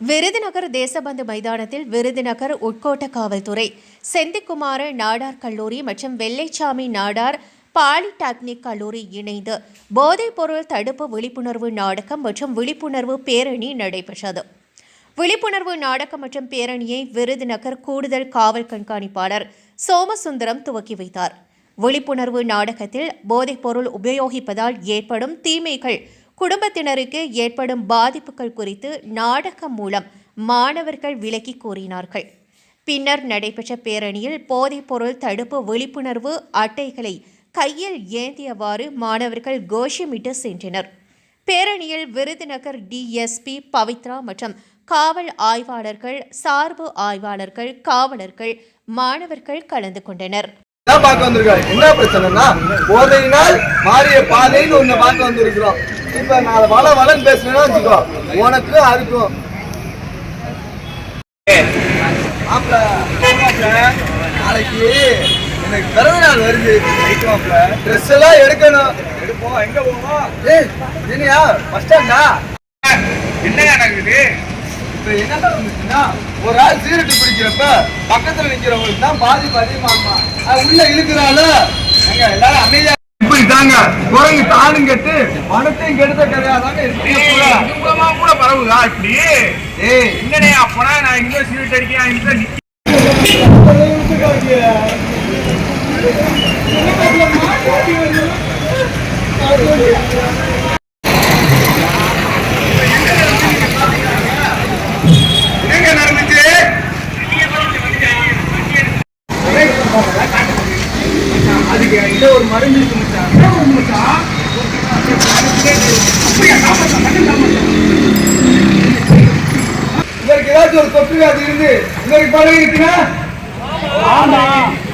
விருதுநகர் தேசபந்து மைதானத்தில் விருதுநகர் உட்கோட்ட காவல்துறை செந்திக்குமார நாடார் கல்லூரி மற்றும் வெள்ளைச்சாமி நாடார் பாலிடெக்னிக் கல்லூரி இணைந்து போதைப்பொருள் தடுப்பு விழிப்புணர்வு நாடகம் மற்றும் விழிப்புணர்வு பேரணி நடைபெற்றது. விழிப்புணர்வு நாடகம் மற்றும் பேரணியை விருதுநகர் கூடுதல் காவல் கண்காணிப்பாளர் சோமசுந்தரம் துவக்கி வைத்தார். விழிப்புணர்வு நாடகத்தில் போதைப்பொருள் உபயோகிப்பதால் ஏற்படும் தீமைகள் குடும்பத்தினருக்கு ஏற்படும் பாதிப்புகள் குறித்து நாடகம் மூலம் மாணவர்கள் விலக்கி கூறினார்கள். பின்னர் நடைபெற்ற பேரணியில் போதைப்பொருள் தடுப்பு விழிப்புணர்வு அட்டைகளை கையில் ஏந்தியவாறு மாணவர்கள் கோஷமிட்டு சென்றனர். பேரணியில் விருதுநகர் டிஎஸ்பி பவித்ரா மற்றும் காவல் ஆய்வாளர்கள் சார்பு ஆய்வாளர்கள் காவலர்கள் மாணவர்கள் கலந்து கொண்டனர். என்ன பார்க்க வந்திருக்கோம் என்ன பிரச்சனைனா போதையினால் மாறிய பாதைன்னு ஒன்று பார்க்க வந்திருக்கிறோம். இப்ப நான் வள வளன்னு பேசுனேன்னா வச்சுக்கோ உனக்கு அதுக்கும் நாளைக்கு எனக்கு பிறந்த நாள் வருது. ட்ரெஸ் எல்லாம் எடுக்கணும். எடுப்போம். எங்க போவோம்? ஏய் இனியா பஸ் ஸ்டாண்டா என்னங்க நடக்குது? இப்ப என்ன நடந்துச்சுன்னா ஒரு ஆள் சீரட்டு பிடிக்கிறப்ப பக்கத்துல நிக்கிறவங்களுக்கு தான் பாதிப்பு அதிகமாகுமா உள்ள இழுக்கிறாள். எங்க எல்லாரும் அமைதியா தாங்க குரங்கு தானும் கெட்டு பணத்தையும் கெடுத்த மூலமா கூட பரவுதா இப்படி? ஏய். என்னடே அப்பனா நான் இங்க சீட் அடிக்கிறேன் இங்க அதுக்கு என்கிட்ட ஒரு மருந்து இருக்கு மச்சான். இவருக்கு ஏதாச்சும் ஒரு தொற்று வியாதி இருந்து இவருக்கு பழகி இருக்குன்னா ஆமா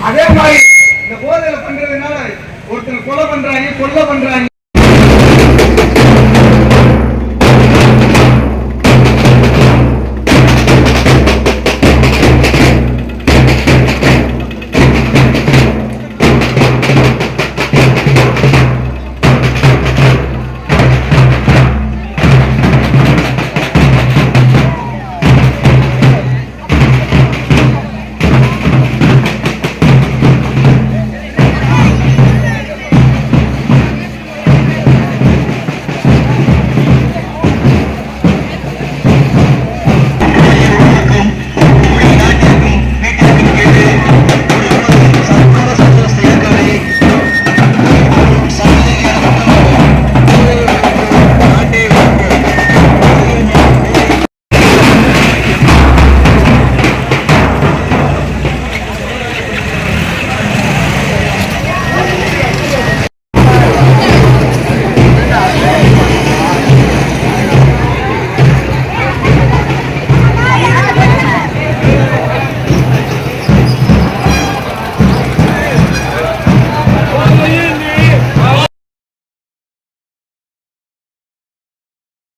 அதே மாதிரி. இந்த போதையில பண்றதுனால ஒருத்தர் கொலை பண்றாங்க கொல்ல பண்றாங்க.